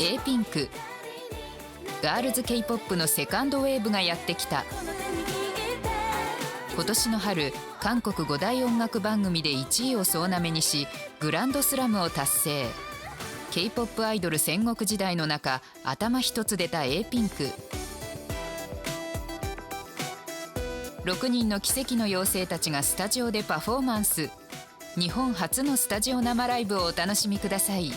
A ピンク。ガールズ K-POP のセカンドウェーブがやってきた。今年の春韓国5大音楽番組で1位を総なめにしグランドスラムを達成。K-POP アイドル戦国時代の中頭一つ出た A ピンク。6人の奇跡の妖精たちがスタジオでパフォーマンス。日本初のスタジオ生ライブをお楽しみください。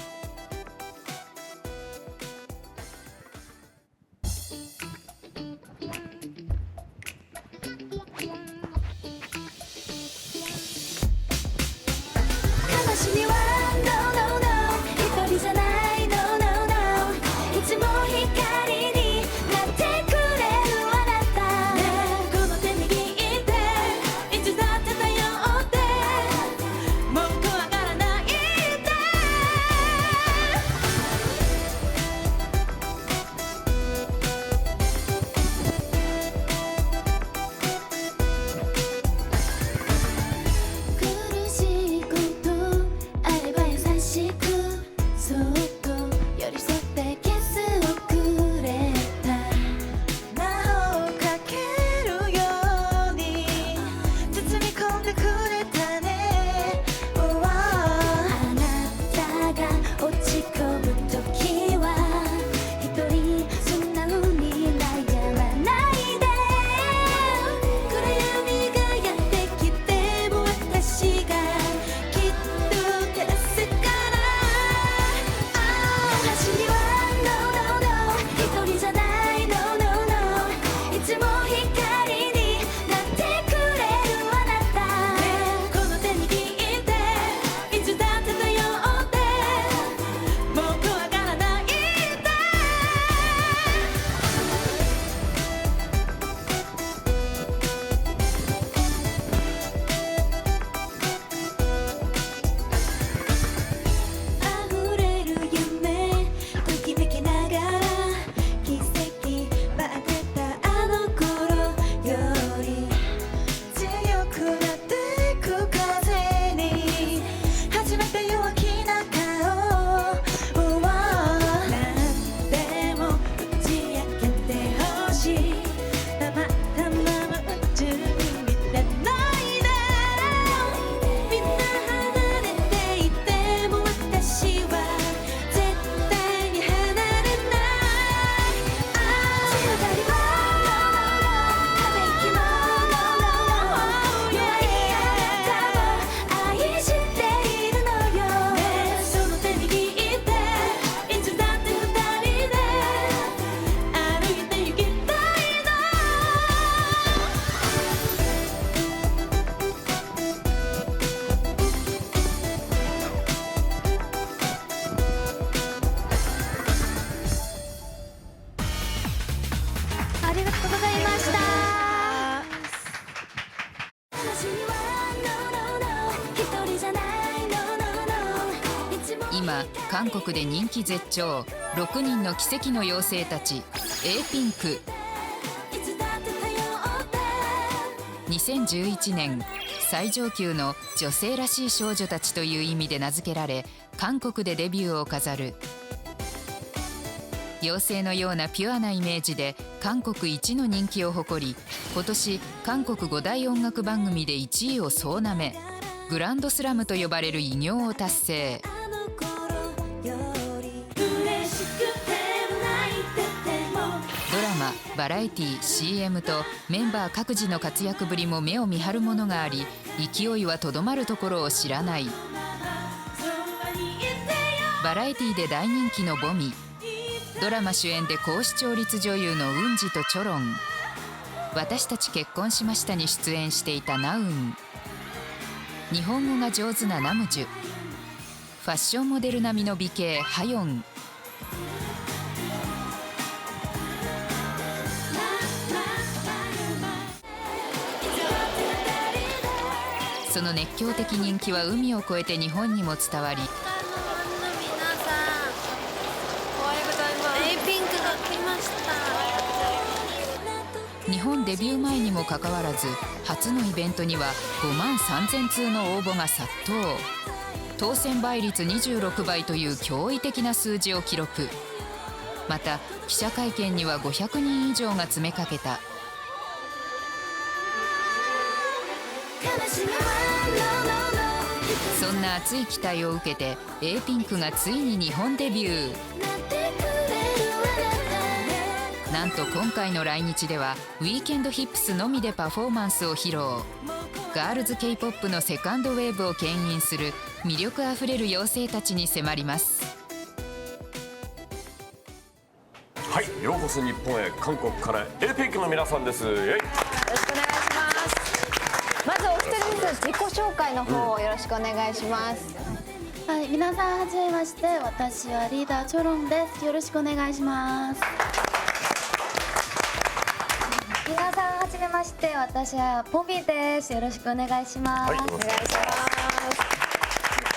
韓国で人気絶頂。6人の奇跡の妖精たち。A ピンク。2011年最上級の女性らしい少女たちという意味で名付けられ韓国でデビューを飾る。妖精のようなピュアなイメージで韓国一の人気を誇り今年韓国5大音楽番組で1位を総なめ。グランドスラムと呼ばれる偉業を達成。バラエティ CM とメンバー各自の活躍ぶりも目を見張るものがあり勢いはとどまるところを知らない。バラエティで大人気のボミ。ドラマ主演で高視聴率女優のウンジとチョロン。私たち結婚しましたに出演していたナウン。日本語が上手なナムジュ。ファッションモデル並みの美形ハヨン。その熱狂的人気は海を越えて日本にも伝わり皆さんおはようございますピンクが来ました日本デビュー前にもかかわらず初のイベントには5万3000通の応募が殺到。当選倍率26倍という驚異的な数字を記録。また記者会見には500人以上が詰めかけたそんな熱い期待を受けて a ピンクがついに日本デビュー。なんと今回の来日ではウィーケンドヒップスのみでパフォーマンスを披露。ガールズ k p o p のセカンドウェーブを牽引する魅力あふれる妖精たちに迫ります。はい、ようこそ日本へ。韓国からエピックの皆さんです。イェイ。よろしくお願いします己紹介の方をよろしくお願いします、はい、皆さんはじめまして私はリーダーチョロンです。よろしくお願いします。皆さんはじめまして私はポビーです。よろしくお願いします、はい、お願いし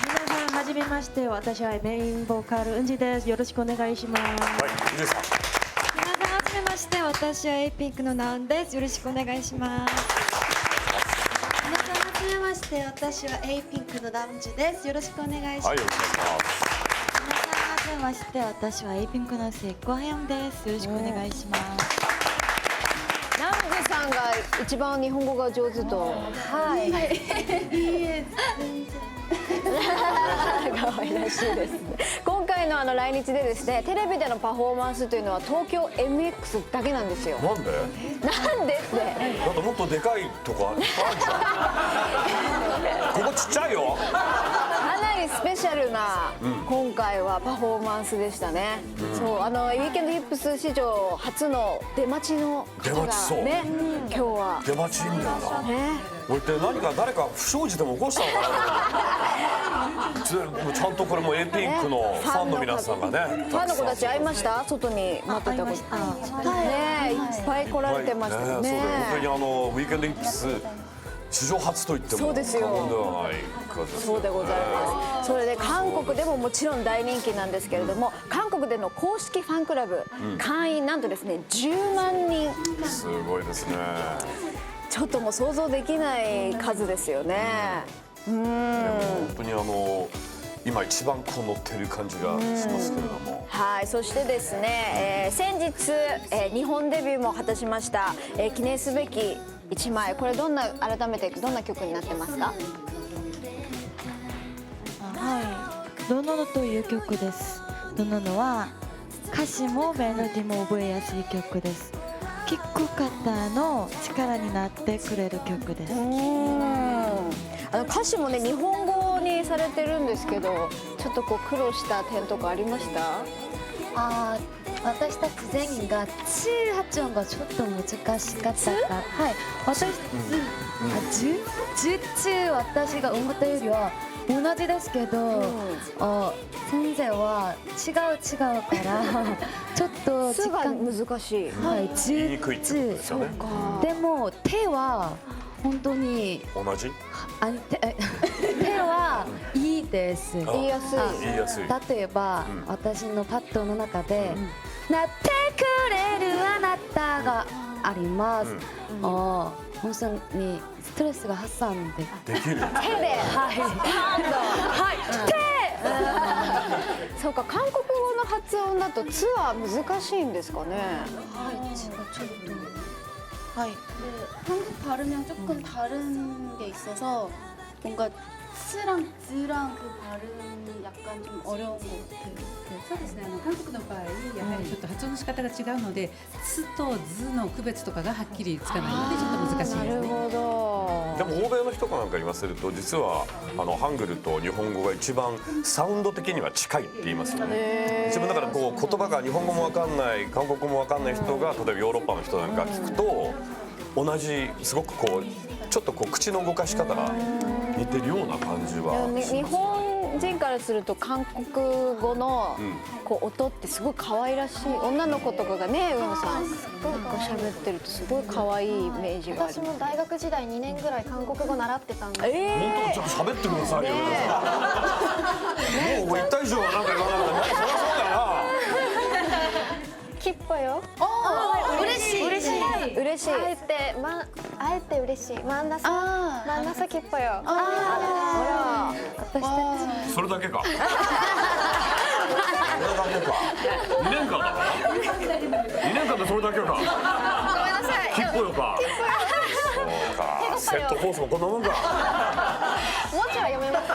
皆さんはじめまして私はメインボーカルうんじです。よろしくお願いします。はい。皆さんはじめまして私はエイピンクのナウンです。よろしくお願いしますして私はエイピンクのダムジです。よろしくお願いします、はい、よろしくお願いし皆さんはじめまして私はエイピンクのセイコハヤムです。よろしくお願いします。ナングさんが一番日本語が上手と。はい可愛らしいですね今回のあの来日でですねテレビでのパフォーマンスというのは東京 MX だけなんですよ。なんで？なんで？ってだってもっとでかいとかいっぱいあるじゃん。ここちっちゃいよ。かなりスペシャルな今回はパフォーマンスでしたね、そうあのウィーケンドヒップス史上初の出待ちの方が出待ちそうね今日は出待ちいいんだよな。ね俺って何か誰か不祥事でも起こしたのかな。ちゃんとこれもエピックのファンの皆さんがね。ファンの子。たち会いました？外に待ってた子。ねえい。っぱい来られてましたよね。ねそうで本当にあのウィーケンドヒップス史上初と言ってもそうですよ。過言ではないかですそうでございます。それで韓国でももちろん大人気なんですけれども韓国での公式ファンクラブ会員なんとですね10万人。すごいですね。ちょっともう想像できない数ですよね。うん本当にあの今一番こう乗ってる感じがしますけれども。はい、そしてですね、えー先日、えー日本デビューも果たしました、えー記念すべき一枚。これどんな改めてどんな曲になってますか？はい。ドノノという曲です？ドノノは歌詞もメロディーも覚えやすい曲です。聴く方の力になってくれる曲です。うんあの歌詞もね日本語にされてるんですけどちょっとこう苦労した点とかありました？あー私たち全員が「チー」発音がちょっと難しかったか。らはい。私、あジュジュチー私が思ったよりは同じですけど、あ先生は違う違うからちょっと「す」が時間難しいはいジ言いにくいってことですよね。でも手は本当に同じ？あ手え 手はいいです。言いやすい。言いやすい。例えば、私のパッドの中で「なってくれるあなた」があります、ああ本当にストレスが発散で。できる。手で。はい。はい。そうか韓国語の発音だと「つ」は難しいんですかね。はいちょっとはい 한국 발음이랑 조금 다른 게 있어서 뭔가 스랑 즈랑 그 발음이 약간 좀 어려운 것 같아요. そうですねあの韓国の場合やはりちょっと発音の仕方が違うので「つ」と「ず」の区別とかがはっきりつかないのでちょっと難しいなるですね。ほどでも欧米の人かなんか言わせると実はあのハングルと日本語が一番サウンド的には近いって言いますよね。自分だからこう言葉が日本語もわかんない韓国語もわかんない人が例えばヨーロッパの人なんか聞くと同じすごくこうちょっとこう口の動かし方が 似てるような感じはね。日。本人からすると韓国語のこう音ってすごい可愛らしい。女の子とかがね上野さんこう喋ってるとすごい可愛いイメージがあり私ます。も大学時代2年ぐらい韓国語習ってたんでえ本当？ちょっと喋ってくださいよ。もう言った以上はなんか言わなかったら、そりゃそうだな。キッポよ。嬉しい嬉しい嬉しい。あえてまあえて嬉しい。マンダサあマンダサキッポよ。あら。それだけか。それだけか。2年間だろ2年間でそれだけかごめんなさい。切符よか。そうかセットコースもこんなもんかちは読めます。さ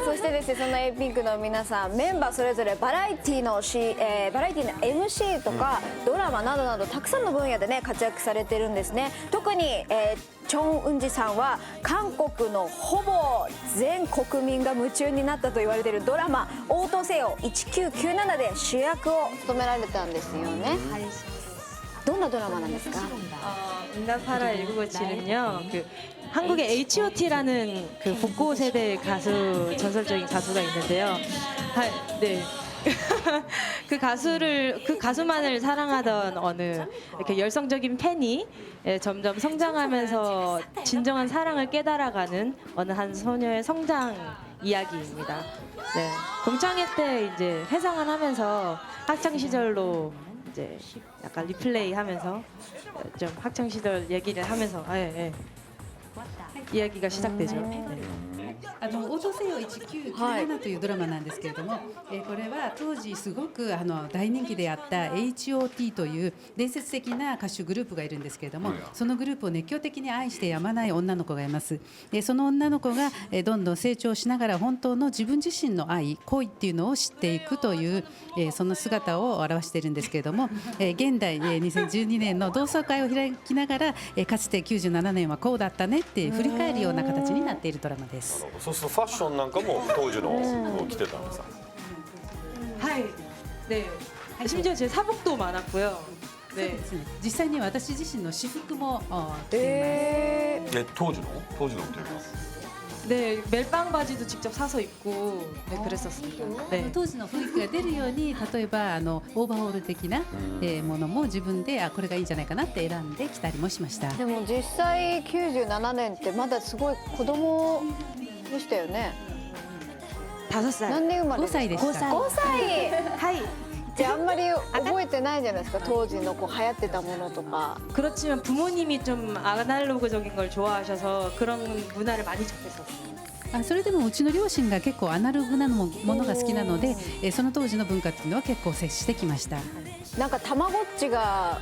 あそしてですねそんな A ピンクの皆さんメンバーそれぞれバラエティのし、えーバラエティの MC とか、ドラマなどなどたくさんの分野でね活躍されてるんですね。特に、えーチョン・ウンジさんは韓国のほぼ全国民が夢中になったと言われているドラマ「応答せよ1997」で主役を務められたんですよね、どんなドラマなんですか？ 응답하라 1997은요. 그 한국의 H.O.T.라는 그 복고 세대 가수 전설적인 가수가 있는데요. 하, 네. 그 가수를 그 가수만을 사랑하던 어느 이렇게 열성적인 팬이 예, 점점 성장하면서 진정한 사랑을 깨달아가는 어느 한 소녀의 성장 이야기입니다. 네. 동창회 때 이제 회상을 하면서 학창 시절로 이제 약간 리플레이하면서 좀 학창 시절 얘기를 하면서 예, 예. 이야기가 시작되죠. 네. あの「オドせよ1997」というドラマなんですけれども、えーこれは当時すごくあの大人気であった H.O.T という伝説的な歌手グループがいるんですけれども、そのグループを熱狂的に愛してやまない女の子がいます。でその女の子が、えーどんどん成長しながら本当の自分自身の愛恋っていうのを知っていくという、えーその姿を表しているんですけれども、えー現代、えー2012年の同窓会を開きながら、えーかつて97年はこうだったねって振り返るような形になっているドラマです。そうするとファッションなんかも当時のを着てたんですか 하이. 네. 심지어 제 사복도 많았고요. そう 네. ですね実際には私自身の私服もあ着ています。ええ当時の当時のっていうか 네, 멜빵 바지도 직접 사서 입고 네, 그랬었습니다. 네. 当時の雰囲気が出るように例えばあのオーバーオール的な、えーものも自分であこれがいいんじゃないかなって選んで着たりもしましたでも実際97年ってまだすごい子供 でしたよね 다섯 살. 何年生まれ5歳でした5歳 하이. じゃああんまり覚えてないじゃないですか当時のこう流行ってたものとか 그렇지만 부모님이 좀 아날로그적인 걸 좋아하셔서 그런 문화를 많이 접했었어요. あそれでもうちの両親が結構アナログなもものが好きなので、えーその当時の文化っていうのは結構接してきましたなんかたまごっちが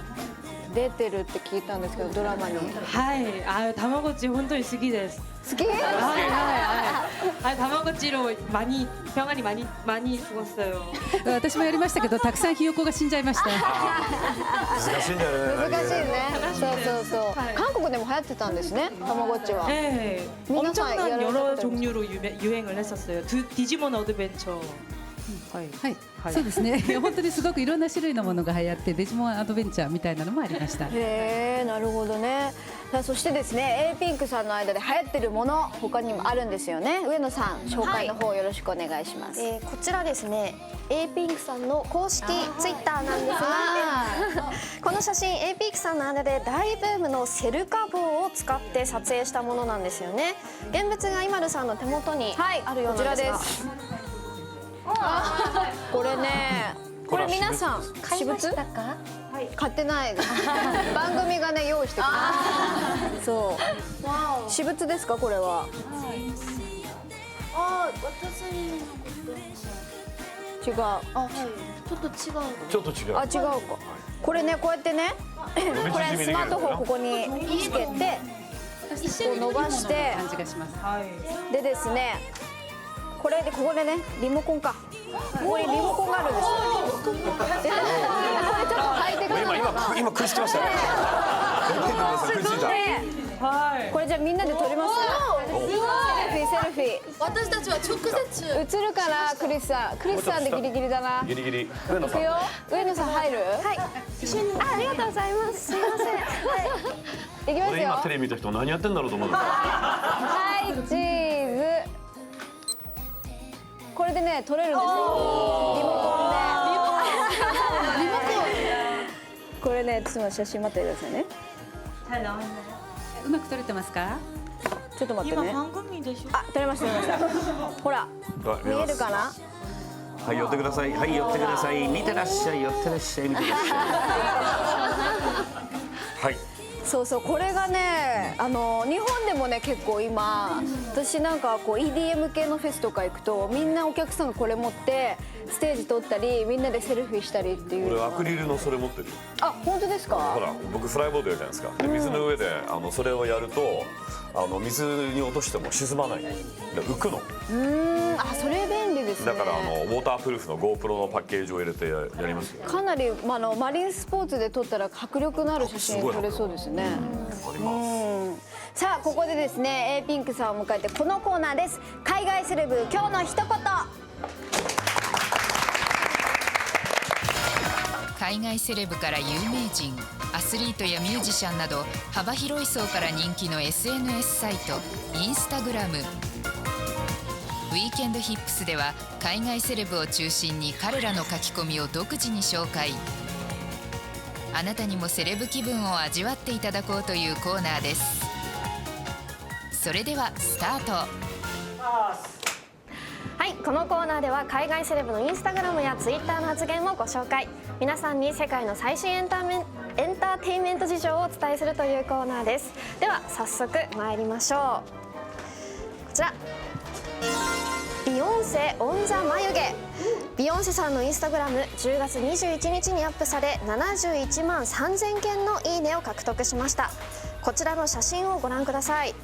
出てるって聞いたんですけどドラマに好 하이. 아, 다마고치 혼돈이 쓰기 됐어. き 하이, 하이, 하이. 아, 다마고치로 많이 병아리 많이 많이 죽었어요. 私もやりましたけどたくさんひよこが死んじゃいました難しいんだよね難しいねそうそうそう韓国でも流行ってたんですねたまごっちは 네. 민낯 엄청난 여러 여러 가지 종류로 유명, 유행을 했었어요. 두, 디지몬 어드벤처. 하 이. はい、はい。そうですね。本当にすごくいろんな種類のものが流行ってデジモンアドベンチャーみたいなのもありました。へえなるほどね。さあそしてですね A ピンクさんの間で流行ってるもの他にもあるんですよね。上野さん紹介の方よろしくお願いします、えーこちらですね A ピンクさんの公式ツイッターなんですが この写真 A ピンクさんの間で大ブームのセルカ棒を使って撮影したものなんですよね。現物が今るさんの手元にはい。あるようなんですが、こちらですこれねこれ皆さん私物？たか買ってない。です番組がね用意してくれそう。私物ですか？これは。あ私違う。ああはい。ちょっと違うちょっと違う。あ違うか。これねこうやってねこれスマートフォンここにつけてこう伸ばして.でですねこれでここでねリモコンか。ここにリモコンがあるんです。これちょっとハイテクなの今今今食いつきましたね。食いつい.これじゃあみんなで撮りますセルフィーセルフィ私たちは直接。ー映るかなクリスさん。クリスさんでギリギリだな。ギリギリ。上野さん。いくよ。上野さん入る？はい。一緒にあありがとうございます。すいません。はい。いきますよ。俺今テレビ見た人何やってんだろうと思うはいチーズこれでね取れるんですよ。リモコンで。リモコン。これねちょっと写真待ってくださいね。うまく撮れてますか？ちょっと待ってね。番組でしょ。あ撮れました撮れました。ほら見えるかな？はい寄ってください。はい寄ってください。見てらっしゃい。寄ってらっしゃい。見てらっしゃい。そうそうこれがねあの日本でもね結構今私なんかこう EDM 系のフェスとか行くとみんなお客さんがこれ持ってステージ撮ったりみんなでセルフィーしたりっていう。俺アクリルのそれ持ってるよ。あ本当ですか？ほら僕フライボードやるじゃないですか。で水の上であのそれをやるとあの水に落としても沈まない。で浮くの。うーん。あそれ便利ですね。だからあのウォータープルーフの GoPro のパッケージを入れてややりますよ。かなり、まあ、あのマリンスポーツで撮ったら迫力のある写真撮れそうですね。あります。うん。さあここでですね A ピンクさんを迎えてこのコーナーです。海外セレブ今日の一言海外セレブから有名人アスリートやミュージシャンなど幅広い層から人気の SNS サイトインスタグラム。ウィーケンドヒップスでは海外セレブを中心に彼らの書き込みを独自に紹介。あなたにもセレブ気分を味わっていただこうというコーナーです。それではスタート。はいこのコーナーでは海外セレブのインスタグラムやツイッターの発言をご紹介。皆さんに世界の最新エンターメンエンターテインメント事情をお伝えするというコーナーです。では早速参りましょう。こちら。ビヨンセオンザ眉毛。ビヨンセさんのインスタグラム10月21日にアップされ71万3000件のいいねを獲得しました。こちらの写真をご覧ください。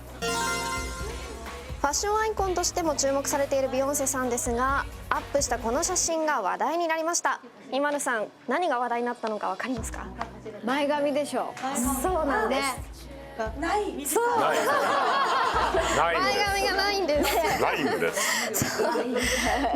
ァッションアイコンとしても注目されているビヨンセさんですがアップしたこの写真が話題になりました。今野さん何が話題になったのかわかりますか？前髪でしょそうなんです。そうない。ない。ん前髪がないんです。ライブです。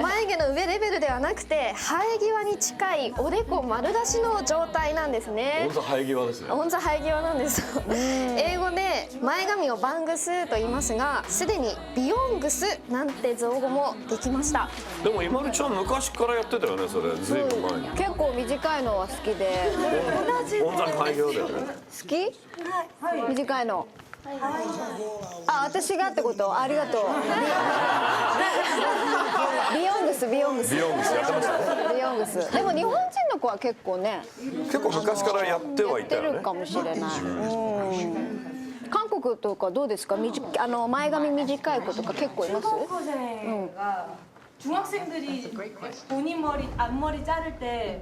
眉毛の上レベルではなくて生え際に近いおでこ丸出しの状態なんですね。本当生え際ですね。オンザ生え際なんです。英語で前髪をバングスと言いますがすでにビヨングスなんて造語もできました。でも今るちゃん昔からやってたよねそれ。ずいぶん前に。結構短いのは好きで。オンザ生え際だよね。好き？短いのあ私がってことありがとうビヨングスビヨングスビヨングスやってましたねビヨングスでも日本人の子は結構ね結構昔からやってはいたよねやってるかもしれない。うん韓国とかどうですか？みじあの前髪短い子とか結構います？ 중학생가 중학생들이 본인 머리 앞머리 자를 때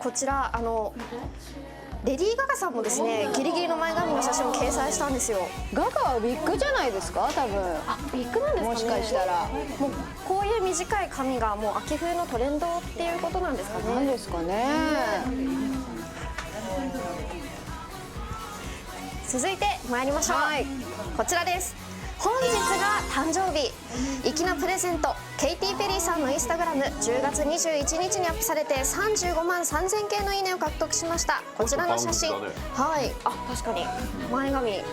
こちらあのレディー・ガガさんもですねギリギリの前髪の写真を掲載したんですよ。ガガはウィッグじゃないですか？多分。あビッグなんですかね。もしかしたら。もうこういう短い髪がもう秋冬のトレンドっていうことなんですかね。何ですかね。続いて参りましょう、こちらです本日が誕生日。粋なプレゼント。ケイティ・ペリーさんのインスタグラム。10月21日にアップされて35万3000件のいいねを獲得しました。こちらの写真。はい。あ確かに。前髪。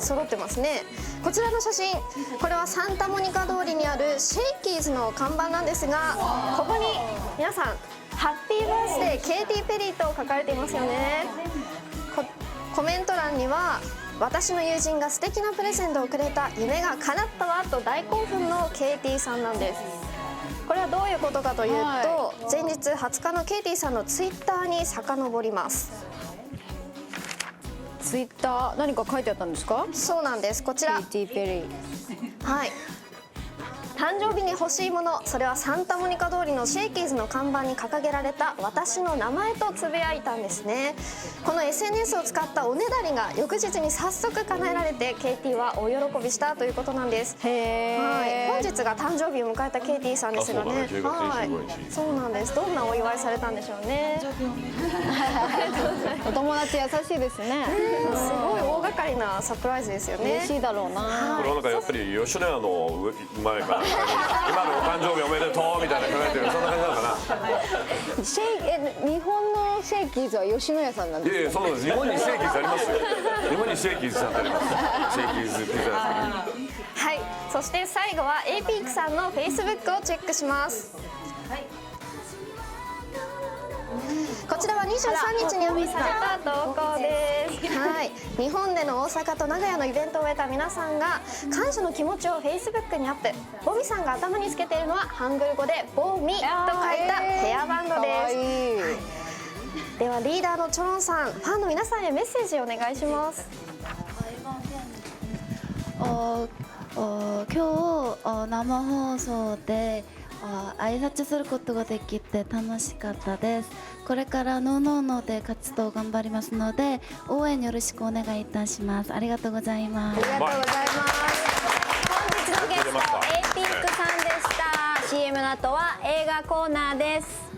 揃ってますね。こちらの写真。これはサンタモニカ通りにあるシェイキーズの看板なんですがここに皆さんハッピーバースデーケイティ・ペリーと書かれていますよね。こコメント欄には私の友人が素敵なプレゼントをくれた夢が叶ったわと大興奮のケイティさんなんです。これはどういうことかというと、は前日20日のケイティさんのツイッターに遡ります。ツイッター何か書いてあったんですか？そうなんです。こちら。はい誕生日に欲しいものそれはサンタモニカ通りのシェイキーズの看板に掲げられた私の名前とつぶやいたんですね。この SNS を使ったおねだりが翌日に早速叶えられて KT は大喜びしたということなんです。へはい、え。本日月が誕生日を迎えたケイティさんですがね。あそうだね。10月25日はいそうなんです。どんなお祝いされたんでしょうね。お友達優しいですね。すごい大掛かりなサプライズですよね。嬉しいだろうな。これはなんかやっぱり吉野家の前から今のお誕生日おめでとうみたいな考えてるそんな感じなのかな？シェイえ日本のシェイキーズは吉野家さんなんですいやいやそうなんです。日本にシェイキーズありますよ。日本にシェイキーズさんってあります。シェイキーズピザですはい。そして最後は A ピークさんのフェイスブックをチェックしますこちらは23日にアップされた投稿です。はい、日本での大阪と名古屋のイベントを終えた皆さんが感謝の気持ちをフェイスブックにアップ。ボミさんが頭につけているのはハングル語でボミと書いたヘアバンドです。いではリーダーのチョロンさん、ファンの皆さんへメッセージお願いします。おお今日生放送でお挨拶することができて楽しかったですこれからノーノーノーで活動頑張りますので応援よろしくお願いいたします。ありがとうございます。ありがとうございます。本日のゲスト A ピンクさんでした。CM の後は映画コーナーです